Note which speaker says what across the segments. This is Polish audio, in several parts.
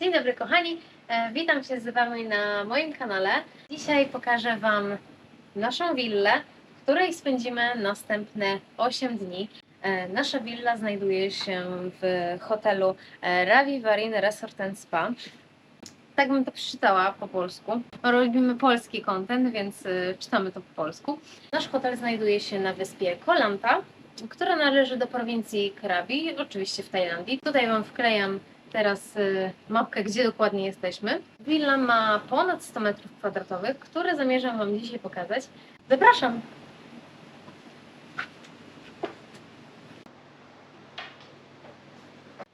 Speaker 1: Dzień dobry kochani, e, witam się z Wami na moim kanale. Dzisiaj pokażę Wam naszą willę, w której spędzimy następne 8 dni. E, Nasza willa znajduje się w hotelu e, Ravi Varin Resort and Spa. Tak bym to przeczytała po polsku. Robimy polski content, więc czytamy to po polsku. Nasz hotel znajduje się na wyspie Kolanta, która należy do prowincji Krabi, oczywiście w Tajlandii. Tutaj Wam wklejam teraz y, mapkę, gdzie dokładnie jesteśmy. Willa ma ponad 100 metrów kwadratowych, które zamierzam Wam dzisiaj pokazać. Zapraszam!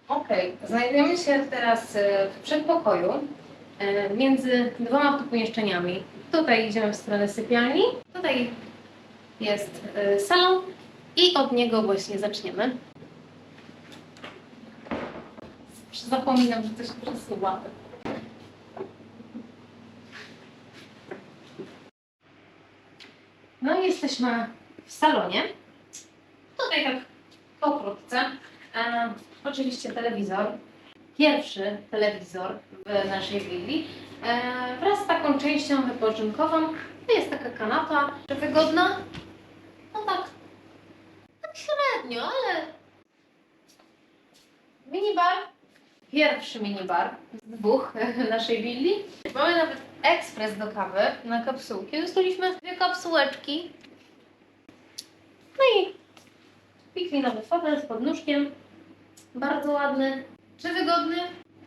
Speaker 1: Ok, znajdujemy się teraz y, w przedpokoju y, między dwoma pomieszczeniami. Tutaj idziemy w stronę sypialni, tutaj jest salon i od niego właśnie zaczniemy. Zapominam, że coś przesuwa. No i jesteśmy w salonie. Tutaj tak pokrótce. E, oczywiście telewizor. Pierwszy telewizor w naszej willi. E, wraz z taką częścią wypoczynkową. To jest taka kanapa. Czy wygodna? No tak. Tak średnio, ale Minibar. Pierwszy minibar z dwóch naszej willi. Mamy nawet ekspres do kawy na kapsułki. Dostaliśmy dwie kapsułeczki. No i piklinowy fotel z podnóżkiem. Bardzo ładny. Czy wygodny?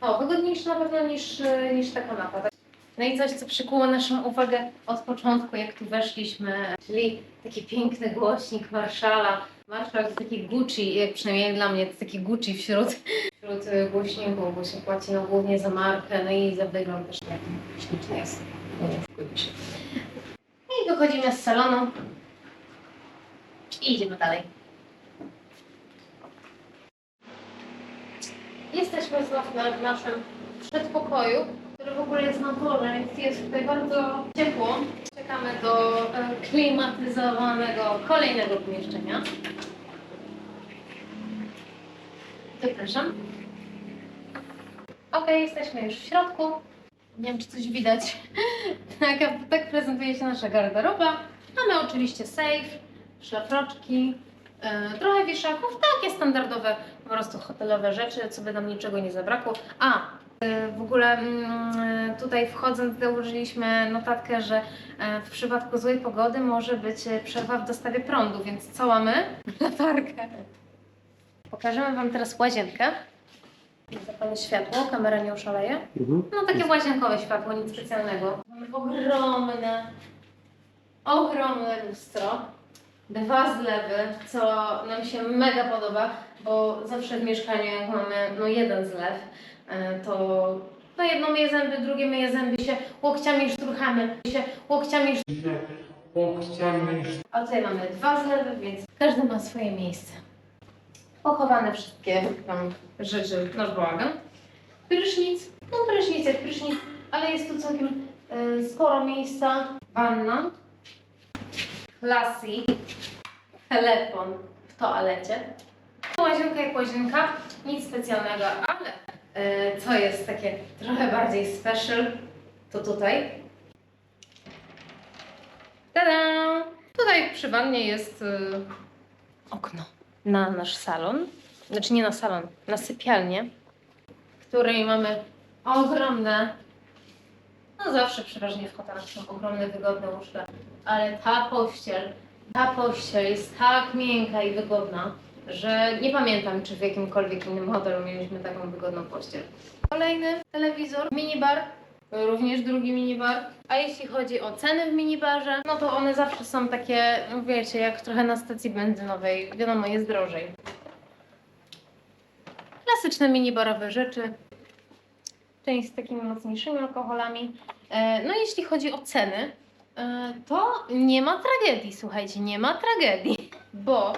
Speaker 1: O, wygodniejszy na pewno niż, niż ta kanapa. No i coś, co przykuło naszą uwagę od początku, jak tu weszliśmy, czyli taki piękny głośnik Marszala. Marszal to taki Gucci, jak przynajmniej dla mnie, to taki Gucci wśród, wśród y, głośników, bo się płaci no, głównie za markę, no i za wygląd też taki śliczny jest. No. I wychodzimy z salonu i idziemy dalej. Jesteśmy znów w naszym przedpokoju, który w ogóle jest na dole, więc jest tutaj bardzo ciepło. Czekamy do e, klimatyzowanego kolejnego pomieszczenia. Zapraszam. Ok, jesteśmy już w środku. Nie wiem, czy coś widać. tak, tak prezentuje się nasza garderoba. Mamy oczywiście safe, szlafroczki, e, trochę wieszaków, takie standardowe po prostu hotelowe rzeczy, co by nam niczego nie zabrakło. A, e, w ogóle mm, tutaj wchodząc założyliśmy notatkę, że e, w przypadku złej pogody może być e, przerwa w dostawie prądu, więc co mamy? Latarkę. Pokażemy Wam teraz łazienkę. Zapalę światło, kamera nie oszaleje.
Speaker 2: Mhm.
Speaker 1: No takie łazienkowe światło, nic specjalnego. Mamy ogromne, ogromne lustro. Dwa zlewy, co nam się mega podoba, bo zawsze w mieszkaniu jak mamy no jeden zlew, e, to no jedno myje zęby, drugie myje zęby się łokciami szturchamy, się łokciami
Speaker 2: Łokciami
Speaker 1: a tutaj mamy dwa zlewy, więc każdy ma swoje miejsce. Pochowane wszystkie tam rzeczy, nasz bałagan. Prysznic, no prysznic jak prysznic, ale jest tu całkiem e, sporo miejsca. Wanna, lassi, telefon w toalecie. Łazienka jak łazienka, nic specjalnego, ale e, co jest takie trochę bardziej special, to tutaj. Tada! Tutaj przy wannie jest y, okno na nasz salon. Znaczy nie na salon, na sypialnię, w której mamy ogromne, no zawsze przeważnie w hotelach są ogromne, wygodne łóżka, ale ta pościel, ta pościel jest tak miękka i wygodna, że nie pamiętam, czy w jakimkolwiek innym hotelu mieliśmy taką wygodną pościel. Kolejny telewizor, minibar, również drugi minibar. A jeśli chodzi o ceny w minibarze, no to one zawsze są takie, no wiecie, jak trochę na stacji benzynowej. Wiadomo, jest drożej. Klasyczne minibarowe rzeczy. Część z takimi mocniejszymi alkoholami. E, No jeśli chodzi o ceny, e, to nie ma tragedii, słuchajcie, nie ma tragedii, bo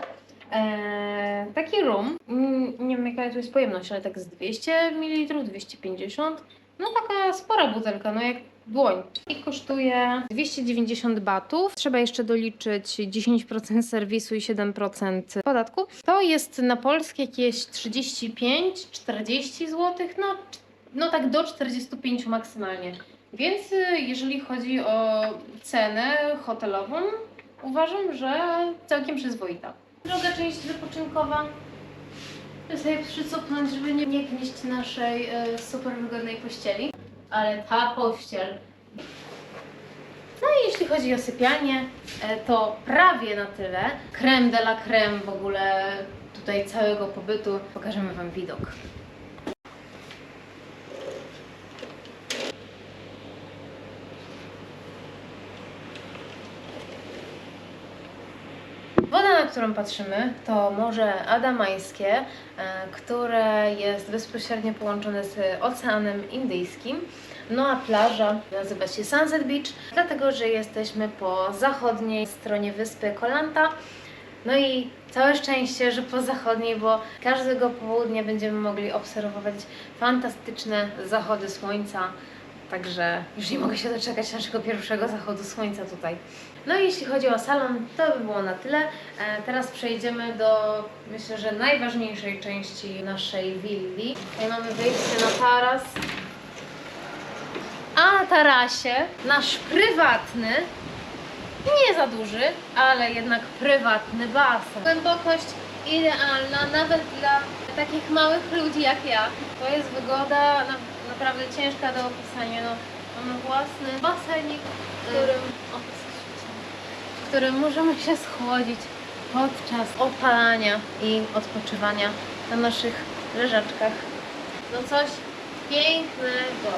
Speaker 1: e, taki rum, mm, nie wiem jaka to jest pojemność, ale tak z 200 ml, 250 no taka spora butelka, no jak dłoń. I kosztuje 290 batów. Trzeba jeszcze doliczyć 10% serwisu i 7% podatku. To jest na polskie jakieś 35-40 zł, no no tak do 45 maksymalnie. Więc y, jeżeli chodzi o cenę hotelową, uważam, że całkiem przyzwoita. Druga część wypoczynkowa. Sobie przycupnąć, żeby nie, nie gnieść naszej e, super wygodnej pościeli. Ale ta pościel. No i jeśli chodzi o sypialnię, e, to prawie na tyle. Creme de la creme w ogóle tutaj całego pobytu. Pokażemy Wam widok. Woda, na którą patrzymy, to Morze Adamańskie, e, które jest bezpośrednio połączone z Oceanem Indyjskim. No a plaża nazywa się Sunset Beach, dlatego że jesteśmy po zachodniej stronie wyspy Kolanta. No i całe szczęście, że po zachodniej, bo każdego południa będziemy mogli obserwować fantastyczne zachody słońca. Także już nie mogę się doczekać naszego pierwszego zachodu słońca tutaj. No i jeśli chodzi o salon, to by było na tyle. E, teraz przejdziemy do, myślę, że najważniejszej części naszej willi. Tutaj mamy wejście na taras. A na tarasie nasz prywatny, nie za duży, ale jednak prywatny basen. Głębokość idealna, nawet dla takich małych ludzi jak ja. To jest wygoda na, naprawdę ciężka do opisania. No, mamy własny basenik, w którym, w którym możemy się schłodzić podczas opalania i odpoczywania na naszych leżaczkach. No coś pięknego.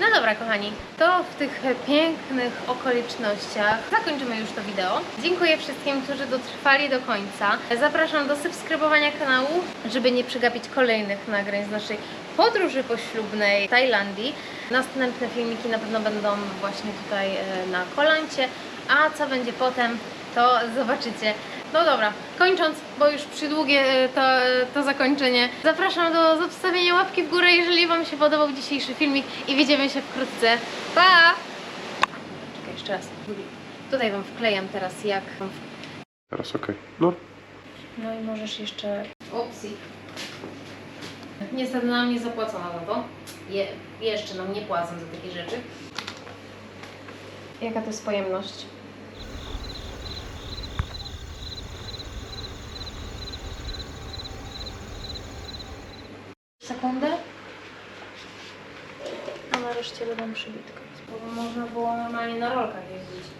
Speaker 1: No dobra, kochani, to w tych pięknych okolicznościach zakończymy już to wideo. Dziękuję wszystkim, którzy dotrwali do końca. Zapraszam do subskrybowania kanału, żeby nie przegapić kolejnych nagrań z naszej podróży poślubnej w Tajlandii. Następne filmiki na pewno będą właśnie tutaj e, na kolancie, a co będzie potem, to zobaczycie. No dobra, kończąc, bo już przydługie e, to, e, to zakończenie, zapraszam do zostawienia łapki w górę, jeżeli Wam się podobał dzisiejszy filmik i widzimy się wkrótce. Pa! Czekaj, jeszcze raz. Tutaj Wam wklejam teraz jak...
Speaker 3: Teraz okej. No.
Speaker 1: No i możesz jeszcze... Upsi. Niestety nam nie zapłacono za to. Je, jeszcze nam nie płacą za takie rzeczy. Jaka to jest pojemność? Sekundę. A nareszcie dodam przybitkę. Bo można było normalnie na rolkach jeździć.